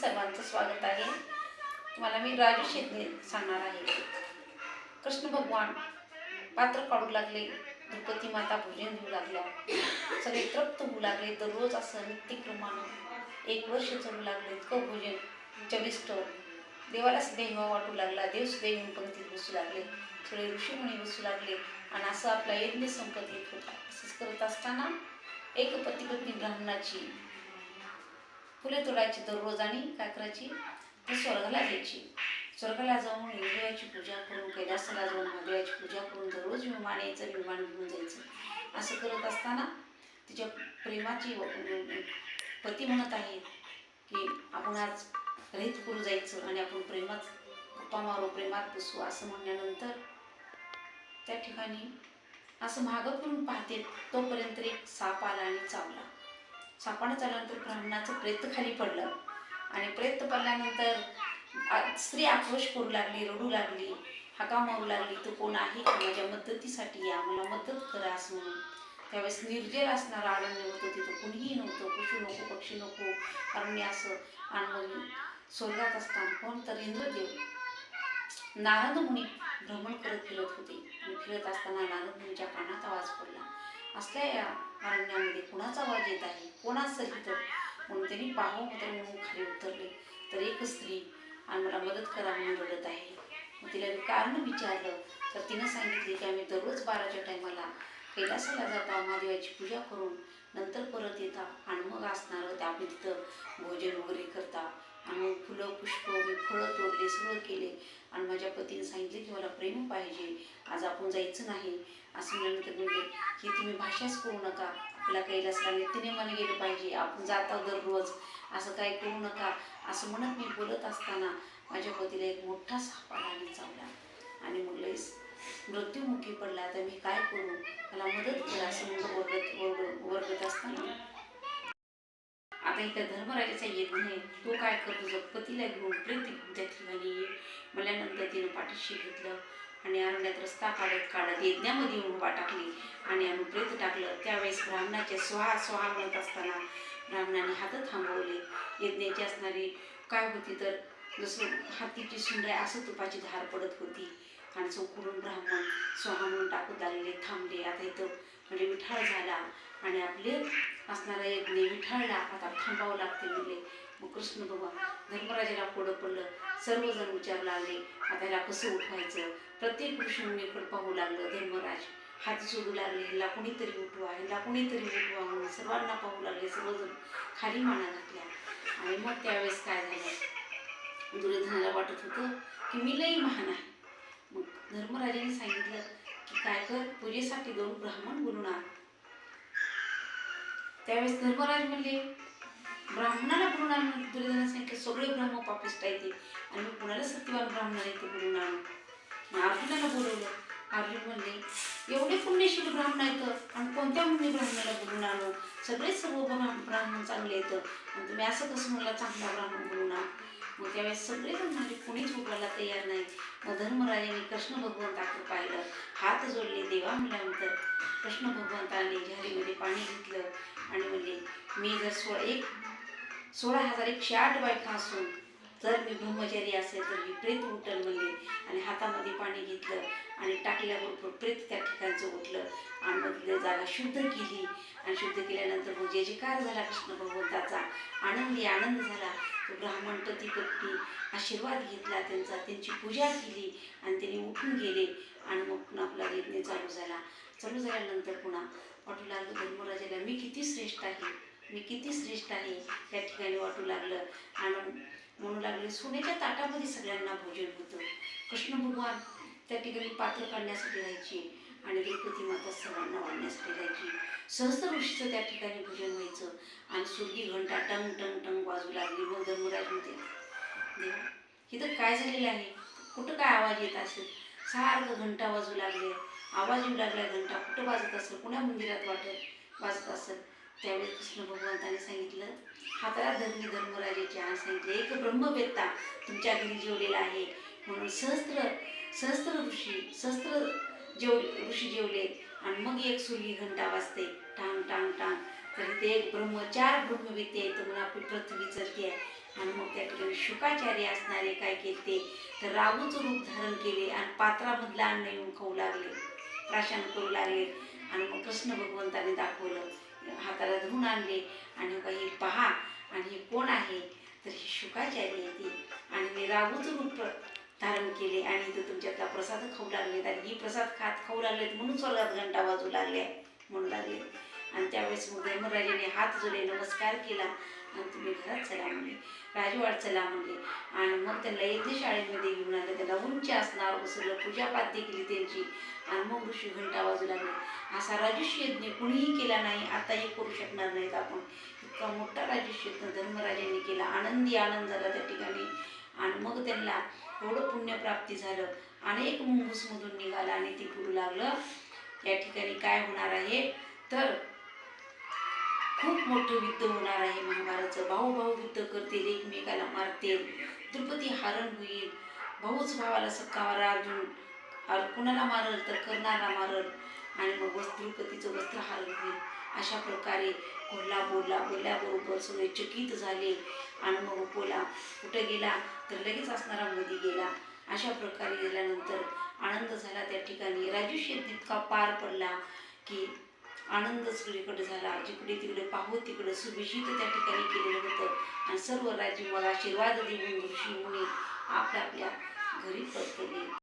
सर्वांचं स्वागत आहे. तुम्हाला मी राजू शेटणे सांगणार आहे. कृष्ण भगवान पात्र काढू लागले द्रौपदी माता भोजन घेऊ लागल्या सगळे तृप्त होऊ लागले दररोज असं नित्यक्रमानं एक वर्ष चढू लागले इतकं भोजन चविष्ट. देवाला देवा वाटू लागला देव सुद्धा येऊन पंक्तीत बसू लागले सगळे ऋषीमुनी बसू लागले आणि असं आपला यज्ञ संपत येत होता. असंच करत असताना एक पती पत्नी ब्राह्मणाची फुले तोडायची दररोज आणि काय करायची ती स्वर्गाला द्यायची. स्वर्गाला जाऊन देवाची पूजा करून कैलासाला जाऊन महादेवाची पूजा करून दररोज विमान यायचं विमान घेऊन जायचं. असं करत असताना तिच्या प्रेमाची व- पती म्हणत आहे की आपण आज रहित करू जायचं आणि आपण प्रेमात गप्पा मारू प्रेमात बसू असं म्हणल्यानंतर त्या ठिकाणी असं मागं करून पाहते तोपर्यंत एक साप आला आणि चावला. सापानं चालल्यानंतर ब्राह्मणाचं प्रेत खाली पडलं. आणि प्रेत पडल्यानंतर स्त्री आक्रोश करू लागली रडू लागली हाका मारू लागली तो कोण आहे? का माझ्या मदतीसाठी या मला मदत करा असं म्हणून. त्यावेळेस निर्जल असणारं आनंद होतं तिथं कुणीही नव्हतं पशु नको पक्षी नको अरण्य असं आणि मग स्वर्गात असताना कोण तर इंद्रदेव. नारद मुनी भ्रमण करत फिरत होते. आणि फिरत असताना नारद मुनीच्या कानात आवाज पडला. असल्या या अरण्यामध्ये कुणाचा आवाज येत आहे? कोणाचं असेल म्हणून त्यांनी पाहू तर म्हणून खाली उतरले. तर एक स्त्री आणि मला मदत करा म्हणून रडत आहे. मग तिला मी कारण विचारलं. तर तिनं सांगितले की आम्ही दररोज बाराच्या टायमाला कैलासाला जाता महादेवाची पूजा करून नंतर परत येता. आणि मग असणारं ते आम्ही तिथं भोजन वगैरे करता. आणि मग फुलं पुष्प मी फळं तोडले सगळं केले. आणि माझ्या पतीने सांगितले की मला प्रेम पाहिजे. आज आपण जायचं नाही. असं म्हणल्यानंतर म्हणजे की तुम्ही भाषाच करू नका. आपल्या कैलासला नित्यनेमाने गेलं पाहिजे आपण जातो दररोज. असं काही करू नका. असं म्हणत मी बोलत असताना माझ्या पतीला एक मोठा साप आला आणि चावला. आणि मग लईच मृत्यूमुखी पडला. तर मी काय करू? मला मदत करा असं म्हणून ओरडत ओरड ओरडत असताना. आता इथं धर्मराजाचा येत नाही. तो काय करतो तुझं पतीला घेऊन प्रत्येक त्या ठिकाणी ये. म्हणल्यानंतर तिनं पाठीशी घेतलं. आणि अरण्यात रस्ता काढत काढत यज्ञामध्ये येऊन उभा टाकली. आणि आम्ही प्रेत टाकलं. त्यावेळेस ब्राह्मणाचे स्वाहा स्वाहा म्हणत असताना ब्राह्मणाने हात थांबवले. यज्ञाची असणारी काय होती तर जसं हातीची सुंड असं तुपाची धार पडत होती. आणि चौकडून ब्राह्मण स्वाहा म्हणून टाकत आलेले थांबले. आता इथं म्हणजे विठाळ झाला आणि आपले असणारा यज्ञ विठाळला आता थांबावं लागते म्हणले. मग कृष्ण भगवान धर्मराजाला कोडं पडलं. सर्वजण विचारू लागले आता याला कसं उठवायचं? प्रत्येक ऋषी पाहू लागलं धर्मराज हात सोडू लागले ह्याला कुणीतरी उठवा ह्याला कुणीतरी उठवा म्हणून सर्वांना पाहू लागले सर्वजण खाली माना घातल्या आणि मग त्यावेळेस काय झालं? दुर्योधनाला वाटत होतं की मी लई महान आहे. मग धर्मराजाने सांगितलं की काय कर पूजेसाठी दोन ब्राह्मण बोलून आण. त्यावेळेस धर्मराज म्हणले ब्राह्मणाला बोलून दुर्योधनाने सांगितलं सगळे ब्राह्मण पापिष्ट आहेत आणि मी कुणाला सत्यवान ब्राह्मण आहे ते बोलून आणू. मग अर्जुनाला बोलवलं. अर्जुन म्हणले एवढे पुण्यशील ब्राह्मण आहेत आणि कोणत्या मुनी ब्राह्मणाला बोलून आणू? सगळेच सर्व ब्राह्मण चांगले आहेत आणि तुम्ही असं कसं मला चांगला ब्राह्मण बोलून आण? मग त्यावेळेस सगळेजण म्हणजे कुणीच उठवायला तयार नाही. मग धर्मराजाने कृष्ण भगवंताकडे पाहिलं. हात जोडले देवा म्हणल्यानंतर. कृष्ण भगवंताने झारीमध्ये पाणी घेतलं आणि म्हणले मी जर सोळा एक सोळा हजार एकशे आठ बायका असून जर मी ब्रह्मचारी असेल तर मी प्रेत उठल म्हणले आणि हातामध्ये पाणी घेतलं आणि टाकल्याबरोबर प्रेत त्या ठिकाणचं उठलं. आणि मग तिथे जागा शुद्ध केली. आणि शुद्ध केल्यानंतर मग जे जे कार झाला कृष्ण भगवंताचा आनंदी आनंद झाला. तो ब्राह्मण पती पत्नी आशीर्वाद घेतला त्यांचा त्यांची पूजा केली आणि त्यांनी उठून गेले आणि मग पुन्हा आपला यज्ञ चालू झाला. चालू झाल्यानंतर पुन्हा वाटू लागलं धर्मराजाला मी किती श्रेष्ठ आहे? मी किती श्रेष्ठ आहे? त्या ठिकाणी वाटू लागलं. आणि म्हणू लागले. सोन्याच्या ताटामध्ये सगळ्यांना भोजन होतं. कृष्ण भगवान त्या ठिकाणी पात्र काढण्यासाठी राहायची आणि द्रौपदी माता सर्वांना वाढण्यासाठी राहायची सहस्त ऋषीचं त्या ठिकाणी भोजन व्हायचं आणि सुरगी घंटा टंग टंग टंग वाजू लागली मग धर्मराजमध्ये देवा इथं काय झालेलं आहे? कुठं काय आवाज येत असेल? सारखं घंटा वाजू लागले. आवाज येऊ लागला घंटा कुठं वाजत असेल? कुण्या मंदिरात वाटत वाजत असेल? त्यावेळेस कृष्ण भगवंताने सांगितलं हाताला धरणी धर्मराजाची आज सांगितले एक ब्रह्मवेत्ता तुमच्या घरी जेवलेला आहे. म्हणून सहस्त्र सहस्त्र ऋषी सहस्त्र जेव ऋषी जेवले आणि मग एक सुरगी घंटा वाजते. टांग टांग टांग. तर इथे एक ब्रह्म चार ब्रह्मवेत्ते तर मग आपली पृथ्वी चलते आहे. आणि मग त्या ठिकाणी शुकाचार्य असणारे काय केले तर राहूचं रूप धारण केले आणि पात्रामधलं अन्न येऊन खाऊ लागले. प्राशन करू लागले. आणि मग कृष्ण भगवंताने दाखवलं हाताला धरून आणले. आणि बाई पहा आणि हे कोण आहे? तर हे शुकाचार्य येते आणि मी राहूच रूप धारण केले. आणि ते तुमच्यातला प्रसाद खाऊ लागलेत. आणि ही प्रसाद खात खाऊ लागलेत म्हणून स्वर्गात घंटा वाजू लागले. म्हणू लागले. आणि त्यावेळेस मग धर्मराजाने हात जोडले नमस्कार केला. आणि तुम्ही घरात चला म्हणले राजवाड चला म्हणले आणि मग त्यांना यज्ञशाळेमध्ये घेऊन आलं. त्याला उंच असणार बसवलं पूजापाती केली त्यांची. आणि मग ऋषी घंटा वाजू लागले. असा राजस्व यज्ञ कुणीही केला नाही आताही करू शकणार नाहीत आपण. इतका मोठा राजस्व यज्ञ धर्मराजांनी केला. आनंदी आनंद झाला त्या ठिकाणी. आणि मग त्यांना एवढं पुण्यप्राप्ती झालं. अनेक मुंगूसमधून निघाला आणि ते करू लागलं. या ठिकाणी काय होणार आहे? तर खूप मोठं युद्ध होणार आहे. महाभारतचं भाऊ भाऊ युद्ध करतील एकमेकाला मारतील. द्रुपदी हरण होईल. भाऊच भावाला सक्का मारा अर्जुन. अर कुणाला मारल तर कर्णाला मारल. आणि मग वस् द्रुपदीचं वस्त्र हरण होईल. अशा प्रकारे कोल्हा बोलला बोलल्याबरोबर सगळे चकित झाले. आणि मग बोला कुठं गेला? तर लगेच असणारा मध्ये गेला. अशा प्रकारे गेल्यानंतर आनंद झाला त्या ठिकाणी. राजूशी इतका पार पडला की आनंद सगळीकडे झाला. जिकडे तिकडे पाहू तिकडे सुभिषित त्या ठिकाणी केलेलं होतं. आणि सर्व राज्य मला आशीर्वाद देऊन ऋषी मुनी आपल्या आपल्या घरी परतले.